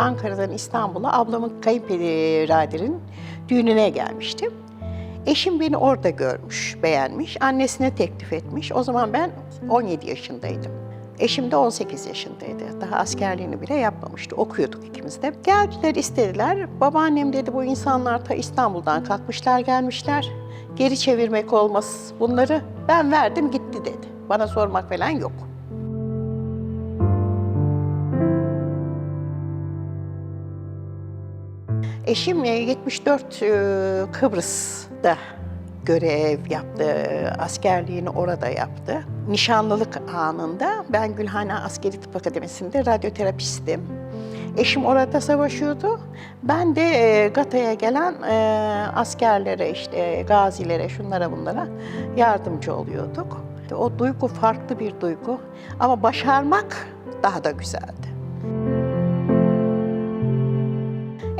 Ankara'dan İstanbul'a ablamın kayınpederimin düğününe gelmiştim. Eşim beni orada görmüş, beğenmiş. Annesine teklif etmiş. O zaman ben 17 yaşındaydım. Eşim de 18 yaşındaydı. Daha askerliğini bile yapmamıştı. Okuyorduk ikimiz de. Geldiler istediler. Babaannem dedi bu insanlar ta İstanbul'dan kalkmışlar gelmişler. Geri çevirmek olmaz bunları. Ben verdim gitti dedi. Bana sormak falan yok. Eşim e, 74 e, Kıbrıs'ta görev yaptı, askerliğini orada yaptı. Nişanlılık anında ben Gülhane Askeri Tıp Akademisi'nde radyoterapistim. Eşim orada savaşıyordu. Ben de e, GATA'ya gelen e, askerlere, işte gazilere, şunlara bunlara yardımcı oluyorduk. O duygu farklı bir duygu ama başarmak daha da güzeldi.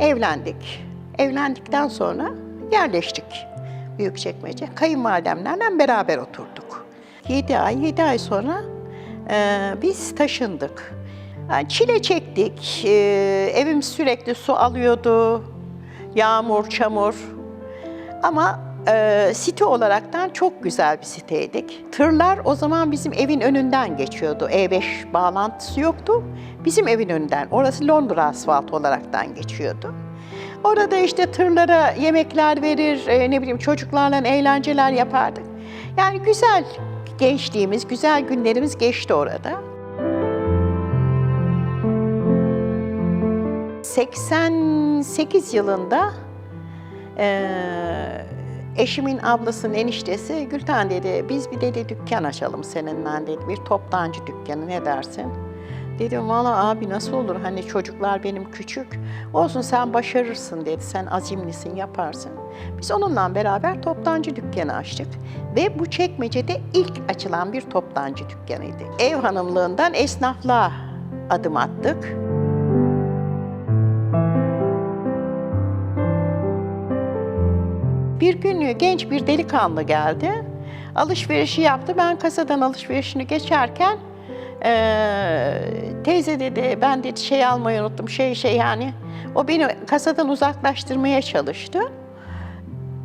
Evlendik. Evlendikten sonra yerleştik Büyükçekmece. Kayınvalidemlerle beraber oturduk. 7 ay, 7 ay sonra e, biz taşındık. Yani çile çektik. E, evim sürekli su alıyordu. Yağmur, çamur. Ama e, site olaraktan çok güzel bir siteydik. Tırlar o zaman bizim evin önünden geçiyordu. E5 bağlantısı yoktu. Bizim evin önünden. Orası Londra asfaltı olaraktan geçiyordu. Orada işte tırlara yemekler verir, e, ne bileyim çocuklarla eğlenceler yapardık. Yani güzel gençliğimiz, güzel günlerimiz geçti orada. 88 yılında eee, eşimin ablasının eniştesi Gülten dedi, biz bir dedi dükkan açalım seninle dedi, bir toptancı dükkanı ne dersin? Dedim valla abi nasıl olur hani çocuklar benim küçük. Olsun sen başarırsın dedi. Sen azimlisin yaparsın. Biz onunla beraber toptancı dükkanı açtık. Ve bu çekmecede ilk açılan bir toptancı dükkanıydı. Ev hanımlığından esnaflığa adım attık. Bir gün genç bir delikanlı geldi. Alışverişi yaptı. Ben kasadan alışverişini geçerken eee, teyze dedi ben dedi şey almayı unuttum şey şey yani. O beni kasadan uzaklaştırmaya çalıştı.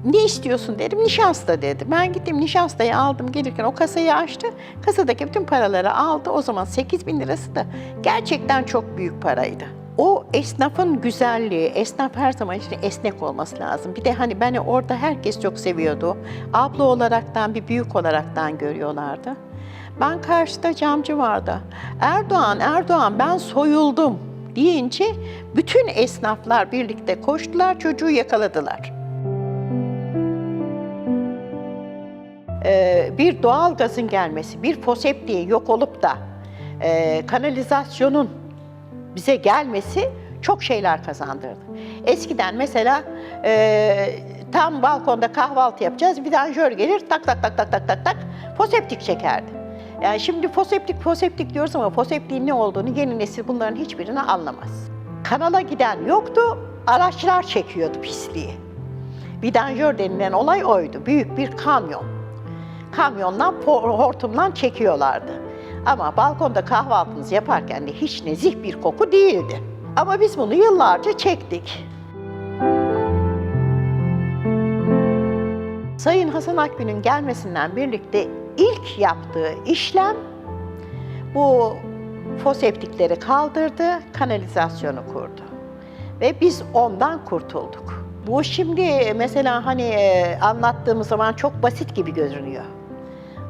Ne istiyorsun dedim. Nişasta dedi. Ben gittim nişastayı aldım gelirken o kasayı açtı. Kasadaki bütün paraları aldı. O zaman 8 bin lirası da gerçekten çok büyük paraydı. O esnafın güzelliği, esnaf her zaman için esnek olması lazım. Bir de hani beni orada herkes çok seviyordu. Abla olaraktan, bir büyük olaraktan görüyorlardı. Ben karşıda camcı vardı. Erdoğan, Erdoğan ben soyuldum deyince bütün esnaflar birlikte koştular, çocuğu yakaladılar. Ee, bir doğal gazın gelmesi, bir foseptiğin yok olup da e, kanalizasyonun bize gelmesi çok şeyler kazandırdı. Eskiden mesela e, tam balkonda kahvaltı yapacağız, bir danjör gelir tak tak tak tak tak tak tak foseptik çekerdi. Yani şimdi foseptik foseptik diyoruz ama foseptiğin ne olduğunu yeni nesil bunların hiçbirini anlamaz. Kanala giden yoktu, araçlar çekiyordu pisliği. Vidanjör denilen olay oydu. Büyük bir kamyon. Kamyondan, hortumdan çekiyorlardı. Ama balkonda kahvaltımızı yaparken de hiç nezih bir koku değildi. Ama biz bunu yıllarca çektik. Sayın Hasan Akgün'ün gelmesinden birlikte ilk yaptığı işlem bu foseptikleri kaldırdı, kanalizasyonu kurdu. Ve biz ondan kurtulduk. Bu şimdi mesela hani e, anlattığımız zaman çok basit gibi görünüyor.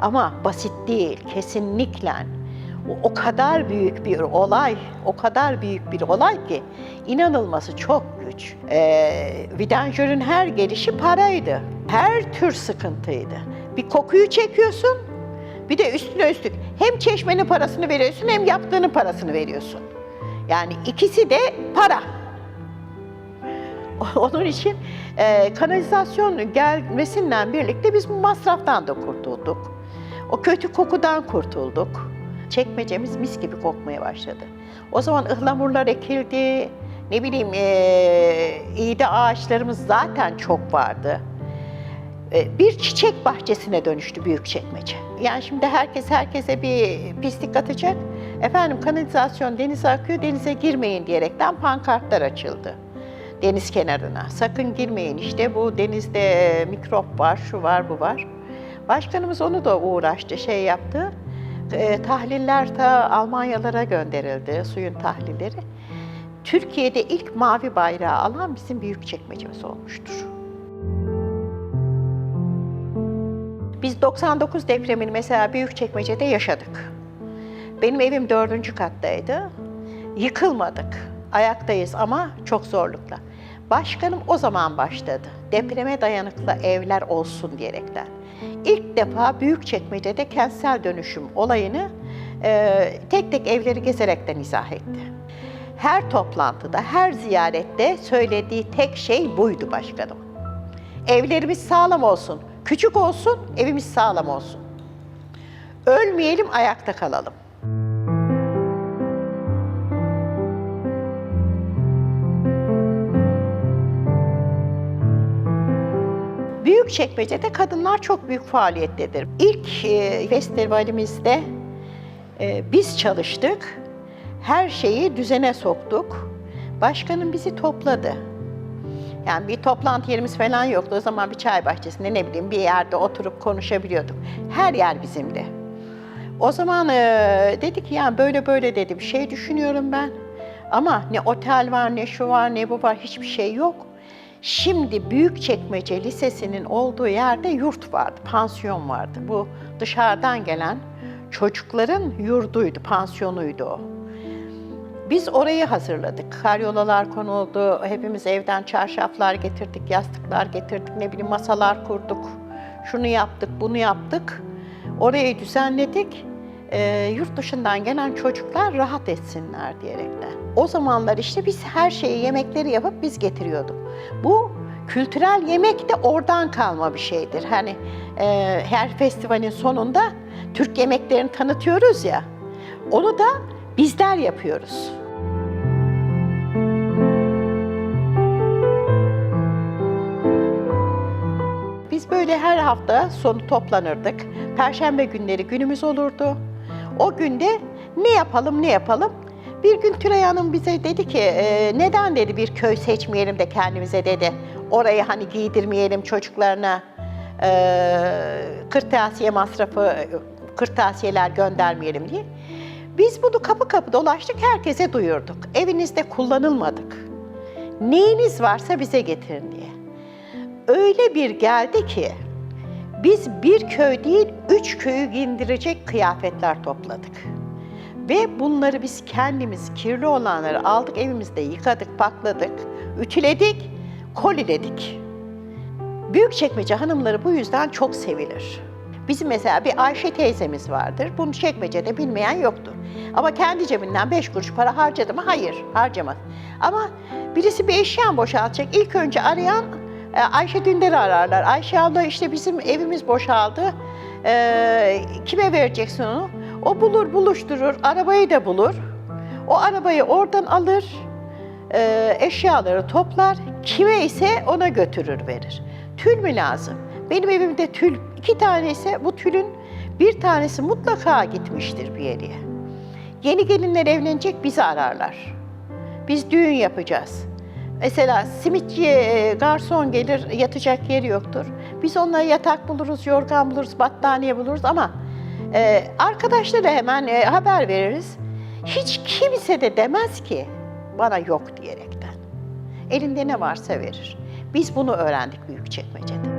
Ama basit değil, kesinlikle. O, o kadar büyük bir olay, o kadar büyük bir olay ki inanılması çok güç. Ee, vidanjörün her gelişi paraydı. Her tür sıkıntıydı. Bir kokuyu çekiyorsun, bir de üstüne üstlük hem çeşmenin parasını veriyorsun hem yaptığının parasını veriyorsun. Yani ikisi de para. Onun için e, kanalizasyon gelmesinden birlikte biz bu masraftan da kurtulduk. O kötü kokudan kurtulduk. Çekmecemiz mis gibi kokmaya başladı. O zaman ıhlamurlar ekildi. Ne bileyim e, iğde ağaçlarımız zaten çok vardı. E, bir çiçek bahçesine dönüştü büyük çekmece. Yani şimdi herkes herkese bir pislik atacak. Efendim kanalizasyon denize akıyor, denize girmeyin diyerekten pankartlar açıldı. Deniz kenarına. Sakın girmeyin işte bu denizde mikrop var, şu var, bu var. Başkanımız onu da uğraştı, şey yaptı. E, tahliller ta Almanyalara gönderildi, suyun tahlilleri. Türkiye'de ilk mavi bayrağı alan bizim Büyükçekmece'miz olmuştur. Biz 99 depremini mesela Büyükçekmece'de yaşadık. Benim evim dördüncü kattaydı. Yıkılmadık. Ayaktayız ama çok zorlukla. Başkanım o zaman başladı. Depreme dayanıklı evler olsun diyerekten. İlk defa Büyükçekmece'de kentsel dönüşüm olayını e, tek tek evleri gezerekten izah etti. Her toplantıda, her ziyarette söylediği tek şey buydu başkanım. Evlerimiz sağlam olsun, küçük olsun, evimiz sağlam olsun. Ölmeyelim, ayakta kalalım. Büyükçekmece'de kadınlar çok büyük faaliyettedir. İlk e, festivalimizde e, biz çalıştık. Her şeyi düzene soktuk. Başkanım bizi topladı. Yani bir toplantı yerimiz falan yoktu. O zaman bir çay bahçesinde ne bileyim bir yerde oturup konuşabiliyorduk. Her yer bizimdi. O zaman e, dedi ki yani böyle böyle dedi bir şey düşünüyorum ben. Ama ne otel var, ne şu var, ne bu var hiçbir şey yok. Şimdi Büyükçekmece Lisesi'nin olduğu yerde yurt vardı, pansiyon vardı. Bu dışarıdan gelen çocukların yurduydu, pansiyonuydu o. Biz orayı hazırladık. Karyolalar konuldu. Hepimiz evden çarşaflar getirdik, yastıklar getirdik, ne bileyim masalar kurduk. Şunu yaptık, bunu yaptık. Orayı düzenledik. Ee, yurt dışından gelen çocuklar rahat etsinler diyerekten. O zamanlar işte biz her şeyi, yemekleri yapıp biz getiriyorduk. Bu kültürel yemek de oradan kalma bir şeydir. Hani e, her festivalin sonunda Türk yemeklerini tanıtıyoruz ya. Onu da bizler yapıyoruz. Biz böyle her hafta sonu toplanırdık. Perşembe günleri günümüz olurdu. O günde ne yapalım ne yapalım? Bir gün Tülay Hanım bize dedi ki "E, neden dedi bir köy seçmeyelim de kendimize dedi. Orayı hani giydirmeyelim çocuklarına e, kırtasiye masrafı, kırtasiyeler göndermeyelim diye. Biz bunu kapı kapı dolaştık, herkese duyurduk. Evinizde kullanılmadık. Neyiniz varsa bize getirin diye. Öyle bir geldi ki biz bir köy değil, üç köyü giyindirecek kıyafetler topladık. Ve bunları biz kendimiz kirli olanları aldık evimizde yıkadık, pakladık, ütüledik, koliledik. Büyükçekmece hanımları bu yüzden çok sevilir. Bizim mesela bir Ayşe teyzemiz vardır. Bunu çekmecede bilmeyen yoktur. Ama kendi cebinden beş kuruş para harcadı mı? Hayır, harcamaz. Ama birisi bir eşya boşaltacak. İlk önce arayan e, Ayşe Dündar'ı ararlar. Ayşe abla işte bizim evimiz boşaldı. E, kime vereceksin onu? O bulur, buluşturur, arabayı da bulur. O arabayı oradan alır, e, eşyaları toplar, kime ise ona götürür verir. Tül mü lazım? Benim evimde tül, iki tane ise bu tülün bir tanesi mutlaka gitmiştir bir yere. Yeni gelinler evlenecek bizi ararlar. Biz düğün yapacağız. Mesela simitçi, e, garson gelir, yatacak yeri yoktur. Biz onlara yatak buluruz, yorgan buluruz, battaniye buluruz ama e, arkadaşlara hemen e, haber veririz. Hiç kimse de demez ki bana yok diyerekten. Elinde ne varsa verir. Biz bunu öğrendik Büyükçekmece'de.